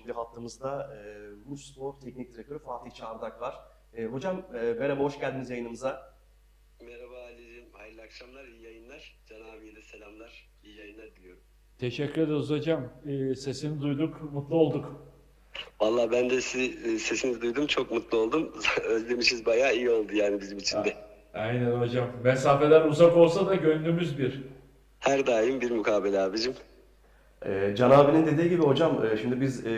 Şimdi hattımızda e, Muş Spor Teknik Direktörü Fatih Çardak var. E, hocam e, merhaba, hoş geldiniz yayınımıza. Merhaba Ali'cim, hayırlı akşamlar, iyi yayınlar. Can abiye de selamlar, iyi yayınlar diliyorum. Teşekkür ederiz hocam. Ee, sesini duyduk, mutlu olduk. Vallahi ben de sizi, sesinizi duydum, çok mutlu oldum. Özlemişiz, bayağı iyi oldu yani bizim için de. Aynen hocam. Mesafeler uzak olsa da gönlümüz bir. Her daim bir mukabele abicim. E, Can abinin dediği gibi hocam, e, şimdi biz e,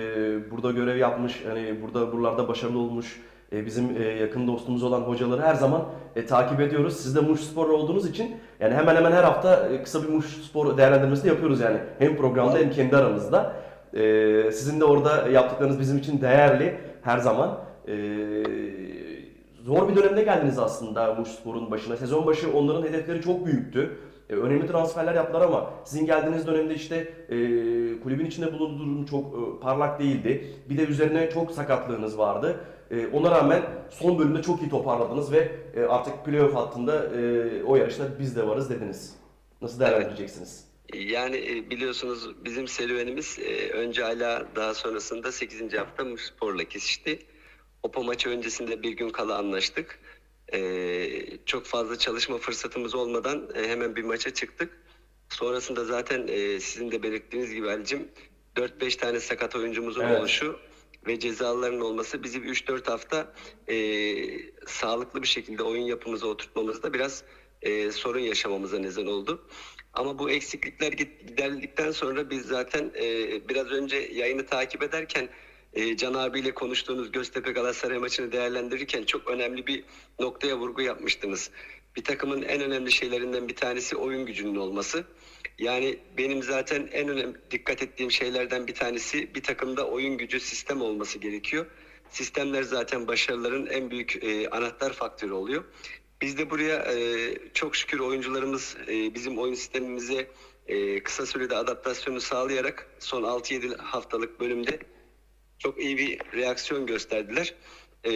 burada görev yapmış, hani burada buralarda başarılı olmuş, e, bizim e, yakın dostumuz olan hocaları her zaman e, takip ediyoruz. Siz de Muş Spor olduğunuz için yani hemen hemen her hafta e, kısa bir Muş Spor değerlendirmesi de yapıyoruz yani. Hem programda hem kendi aramızda. E, sizin de orada yaptıklarınız bizim için değerli her zaman. E, zor bir dönemde geldiniz aslında Muş Spor'un başına. Sezon başı onların hedefleri çok büyüktü. E, önemli transferler yaptılar ama sizin geldiğiniz dönemde işte e, kulübün içinde bulunduğu durum çok e, parlak değildi. Bir de üzerine çok sakatlığınız vardı. E, ona rağmen son bölümde çok iyi toparladınız ve e, artık playoff hattında e, o yarışta biz de varız dediniz. Nasıl değerlendireceksiniz? Yani e, biliyorsunuz bizim serüvenimiz e, önce hala daha sonrasında 8. hafta Muşspor'la kesişti. Opa maçı öncesinde bir gün kala anlaştık. E, çok fazla çalışma fırsatımız olmadan e, hemen bir maça çıktık. Sonrasında zaten e, sizin de belirttiğiniz gibi Ali'cim 4-5 tane sakat oyuncumuzun Evet. oluşu ve cezaların olması bizi bir 3-4 hafta e, sağlıklı bir şekilde oyun yapımıza oturtmamızda biraz e, sorun yaşamamıza neden oldu. Ama bu eksiklikler giderildikten sonra biz zaten e, biraz önce yayını takip ederken e, Can abiyle konuştuğunuz Göztepe Galatasaray maçını değerlendirirken çok önemli bir noktaya vurgu yapmıştınız. Bir takımın en önemli şeylerinden bir tanesi oyun gücünün olması. Yani benim zaten en önemli dikkat ettiğim şeylerden bir tanesi bir takımda oyun gücü sistem olması gerekiyor. Sistemler zaten başarıların en büyük e, anahtar faktörü oluyor. Biz de buraya e, çok şükür oyuncularımız e, bizim oyun sistemimize e, kısa sürede adaptasyonu sağlayarak son 6-7 haftalık bölümde çok iyi bir reaksiyon gösterdiler. E,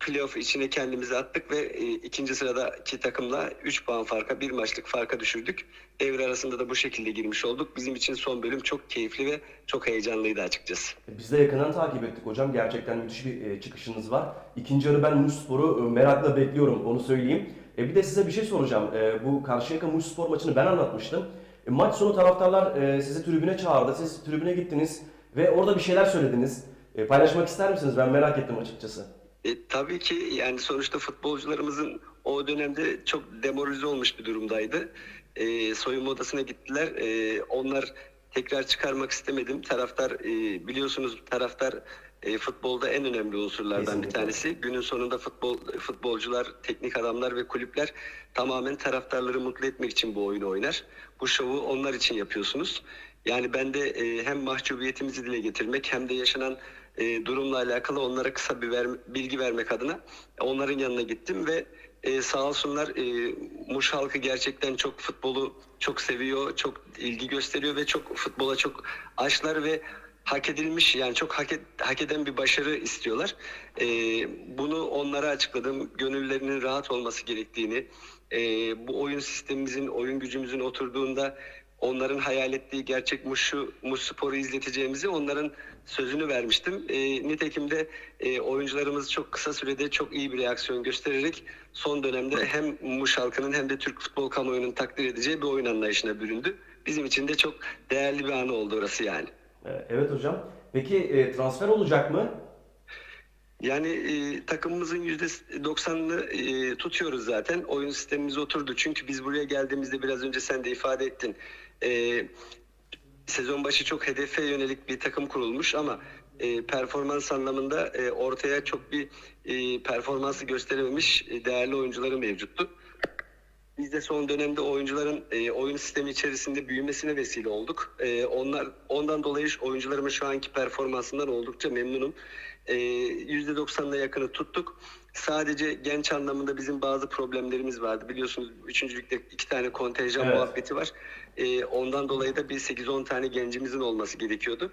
playoff içine kendimizi attık ve e, ikinci sıradaki takımla 3 puan farka, bir maçlık farka düşürdük. Devre arasında da bu şekilde girmiş olduk. Bizim için son bölüm çok keyifli ve çok heyecanlıydı açıkçası. E, Biz de yakından takip ettik hocam. Gerçekten müthiş bir e, çıkışınız var. İkinci yarı ben Muş Spor'u e, merakla bekliyorum onu söyleyeyim. E, bir de size bir şey soracağım. E, bu Karşıyaka Muş Spor maçını ben anlatmıştım. E, maç sonu taraftarlar e, sizi tribüne çağırdı. Siz tribüne gittiniz ve orada bir şeyler söylediniz. E, paylaşmak ister misiniz? Ben merak ettim açıkçası. E, tabii ki yani sonuçta futbolcularımızın o dönemde çok demoralize olmuş bir durumdaydı. E, soyunma odasına gittiler. E, onlar tekrar çıkarmak istemedim. Taraftar e, biliyorsunuz taraftar e, futbolda en önemli unsurlardan Kesinlikle. bir tanesi. Günün sonunda futbol futbolcular, teknik adamlar ve kulüpler tamamen taraftarları mutlu etmek için bu oyunu oynar. Bu şovu onlar için yapıyorsunuz. Yani ben de e, hem mahcubiyetimizi dile getirmek hem de yaşanan e, durumla alakalı onlara kısa bir ver- bilgi vermek adına onların yanına gittim ve e, sağ olsunlar e, Muş halkı gerçekten çok futbolu çok seviyor, çok ilgi gösteriyor ve çok futbola çok aşlar ve hak edilmiş yani çok hak, et- hak eden bir başarı istiyorlar. E, bunu onlara açıkladım. Gönüllerinin rahat olması gerektiğini, e, bu oyun sistemimizin, oyun gücümüzün oturduğunda onların hayal ettiği gerçek Muş'u, Muş Spor'u izleteceğimizi onların sözünü vermiştim. E, nitekim de e, oyuncularımız çok kısa sürede çok iyi bir reaksiyon göstererek son dönemde hem Muş halkının hem de Türk futbol kamuoyunun takdir edeceği bir oyun anlayışına büründü. Bizim için de çok değerli bir anı oldu orası yani. E, evet hocam. Peki e, transfer olacak mı? Yani e, takımımızın %90'ını e, tutuyoruz zaten. Oyun sistemimiz oturdu. Çünkü biz buraya geldiğimizde biraz önce sen de ifade ettin. E, sezon başı çok hedefe yönelik bir takım kurulmuş ama e, performans anlamında e, ortaya çok bir e, performansı gösterememiş e, değerli oyuncuları mevcuttu. Biz de son dönemde oyuncuların e, oyun sistemi içerisinde büyümesine vesile olduk. E, onlar ondan dolayı oyuncularımın şu anki performansından oldukça memnunum. E, %90'la yakını tuttuk. Sadece genç anlamında bizim bazı problemlerimiz vardı. Biliyorsunuz 3. ligde iki tane kontenjan Evet. muhabbeti var. E, ondan dolayı da bir 8-10 tane gencimizin olması gerekiyordu.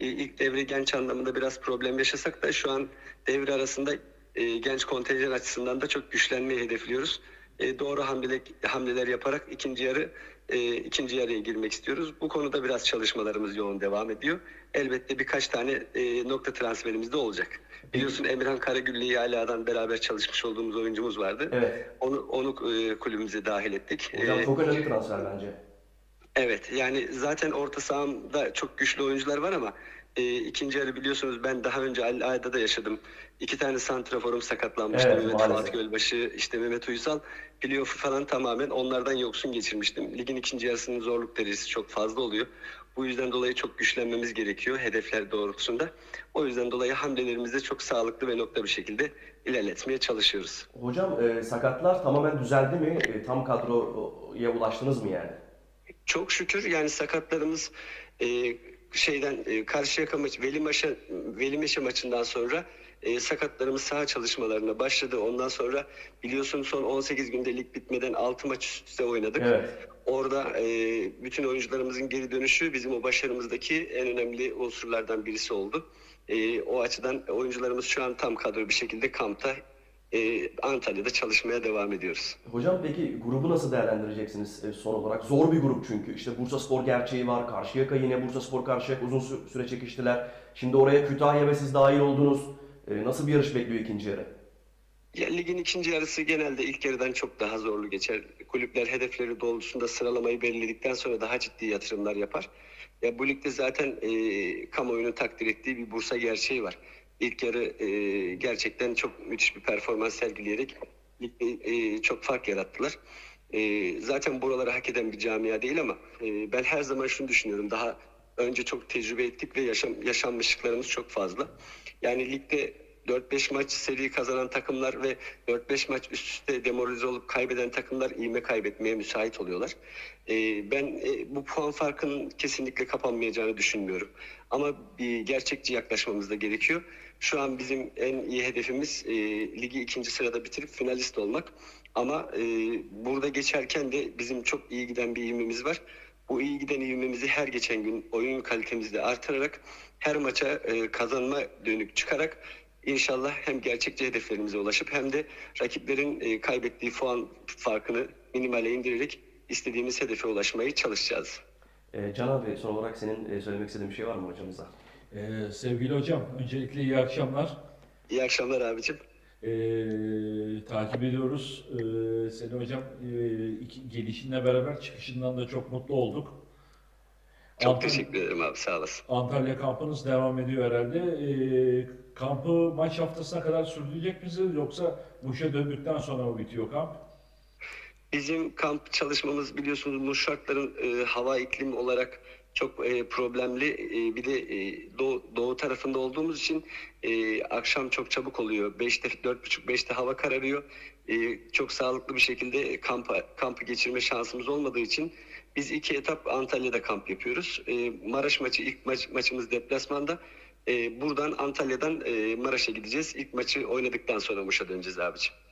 E, ilk devre genç anlamında biraz problem yaşasak da şu an devre arasında e, genç kontenjan açısından da çok güçlenmeyi hedefliyoruz. E, doğru hamle, hamleler yaparak ikinci yarı e, ikinci yarıya girmek istiyoruz. Bu konuda biraz çalışmalarımız yoğun devam ediyor. Elbette birkaç tane e, nokta transferimiz de olacak. Biliyorsun Emirhan Karagül ile beraber çalışmış olduğumuz oyuncumuz vardı. Evet. Onu onu e, kulübümüze dahil ettik. Hocam E, çok önemli transfer bence. Evet yani zaten orta sahamda çok güçlü oyuncular var ama e, ikinci yarı biliyorsunuz ben daha önce Al Ayda da yaşadım. İki tane santraforum sakatlanmıştı. Evet, Mehmet maalesef. Fuat Gölbaşı, işte Mehmet Uysal. Playoff'u falan tamamen onlardan yoksun geçirmiştim. Ligin ikinci yarısının zorluk derecesi çok fazla oluyor. Bu yüzden dolayı çok güçlenmemiz gerekiyor hedefler doğrultusunda. O yüzden dolayı hamlelerimizi çok sağlıklı ve nokta bir şekilde ilerletmeye çalışıyoruz. Hocam e, sakatlar tamamen düzeldi mi? E, tam kadroya ulaştınız mı yani? Çok şükür yani sakatlarımız e, şeyden e, Karşıyaka maçı Veli Maşa Veli Meşe maçından sonra e, sakatlarımız saha çalışmalarına başladı. Ondan sonra biliyorsun son 18 günde lig bitmeden 6 maç üst üste oynadık. Evet. Orada e, bütün oyuncularımızın geri dönüşü bizim o başarımızdaki en önemli unsurlardan birisi oldu. E, o açıdan oyuncularımız şu an tam kadro bir şekilde kampta e, Antalya'da çalışmaya devam ediyoruz. Hocam peki grubu nasıl değerlendireceksiniz e, son olarak? Zor bir grup çünkü. İşte Bursa Spor gerçeği var. Karşıyaka yine Bursa Spor Karşıyaka uzun sü- süre çekiştiler. Şimdi oraya Kütahya ve siz dahil oldunuz. E, nasıl bir yarış bekliyor ikinci yarı? Ya, ligin ikinci yarısı genelde ilk yarıdan çok daha zorlu geçer. Kulüpler hedefleri doğrultusunda sıralamayı belirledikten sonra daha ciddi yatırımlar yapar. Ya bu ligde zaten e, kamuoyunun takdir ettiği bir Bursa gerçeği var. İlk yarı e, gerçekten çok müthiş bir performans sergileyerek e, çok fark yarattılar. E, zaten buraları hak eden bir camia değil ama e, ben her zaman şunu düşünüyorum. Daha önce çok tecrübe ettik ve yaşam, yaşanmışlıklarımız çok fazla. Yani ligde 4-5 maç seri kazanan takımlar ve 4-5 maç üst üste demoralize olup kaybeden takımlar iğme kaybetmeye müsait oluyorlar. Ee, ben e, bu puan farkının kesinlikle kapanmayacağını düşünmüyorum. Ama bir gerçekçi yaklaşmamız da gerekiyor. Şu an bizim en iyi hedefimiz e, ligi ikinci sırada bitirip finalist olmak. Ama e, burada geçerken de bizim çok iyi giden bir ivmemiz var. Bu iyi giden ivmemizi her geçen gün oyun kalitemizi de artırarak her maça e, kazanma dönük çıkarak İnşallah hem gerçekçi hedeflerimize ulaşıp hem de rakiplerin e, kaybettiği puan farkını minimale indirerek istediğimiz hedefe ulaşmaya çalışacağız. E, Can abi son olarak senin e, söylemek istediğin bir şey var mı hocamıza? Ee, sevgili hocam, öncelikle iyi akşamlar. İyi akşamlar abicim. Ee, takip ediyoruz. Ee, seni hocam e, iki, gelişinle beraber çıkışından da çok mutlu olduk. Çok Antalya, teşekkür ederim abi sağ olasın. Antalya kampınız devam ediyor herhalde. Ee, kampı maç haftasına kadar sürdürecek misiniz yoksa Muş'a döndükten sonra mı bitiyor kamp? Bizim kamp çalışmamız biliyorsunuz bu şartların e, hava iklim olarak çok e, problemli. E, bir de e, doğu, doğu tarafında olduğumuz için e, akşam çok çabuk oluyor. 5'te 4.30-5'te hava kararıyor. E, çok sağlıklı bir şekilde kampa, kampı geçirme şansımız olmadığı için biz iki etap Antalya'da kamp yapıyoruz. E, Maraş maçı ilk maç, maçımız deplasmanda. E, buradan Antalya'dan e, Maraş'a gideceğiz. İlk maçı oynadıktan sonra Muş'a döneceğiz abiciğim.